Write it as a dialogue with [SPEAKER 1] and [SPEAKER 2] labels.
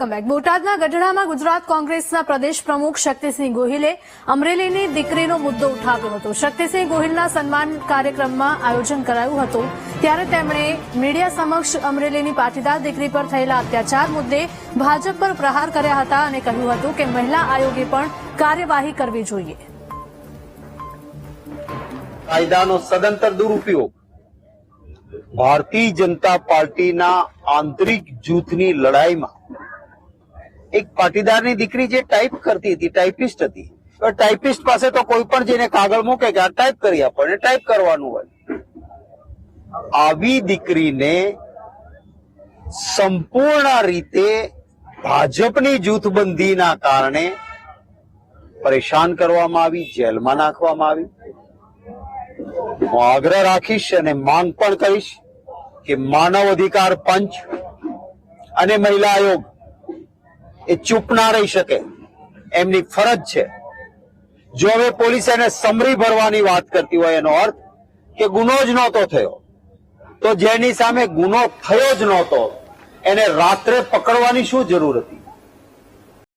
[SPEAKER 1] Welcome back બોટાદના ગઢડામાં ગુજરાત કોંગ્રેસના પ્રદેશ પ્રમુખ શક્તિસિંહ ગોહિલે અમરેલીની દીકરીનો મુદ્દો ઉઠાવ્યો હતો. શક્તિસિંહ ગોહિલના સન્માન કાર્યક્રમમાં આયોજન કરાયું હતું. ત્યારે તેમણે મીડિયા સમક્ષ અમરેલીની પાટીદાર દીકરી પર થયેલા અત્યાચાર મુદ્દે ભાજપ પર પ્રહાર કર્યા હતા અને કહ્યું હતું કે મહિલા આયોગે પણ કાર્યવાહી કરવી જોઈએ.
[SPEAKER 2] દુરુપયોગ. ભારતીય જનતા પાર્ટીના આંતરિક જૂથની લડાઈમાં એક પાટીદારની દીકરી જે ટાઈપ કરતી હતી ટાઈપિસ્ટ હતી. ટાઈપિસ્ટ પાસે તો કોઈ પણ જઈને કાગળ મૂકે કે આ ટાઈપ કરી આપણને ટાઈપ કરવાનું હોય. આવી દીકરીને સંપૂર્ણ રીતે ભાજપની જૂથબંધીના કારણે પરેશાન કરવામાં આવી, જેલમાં નાખવામાં આવી. હું આગ્રહ રાખીશ અને માંગ પણ કરીશ કે માનવ અધિકાર પંચ અને મહિલા આયોગ એ ચૂપ ના રહી શકે. એમની ફરજ છે. જો હવે પોલીસ એને સમરી ભરવાની વાત કરતી હોય, એનો અર્થ કે ગુનો જ નહોતો થયો, તો જેની સામે ગુનો થયો જ નહોતો, એને રાત્રે પકડવાની શું જરૂર હતી?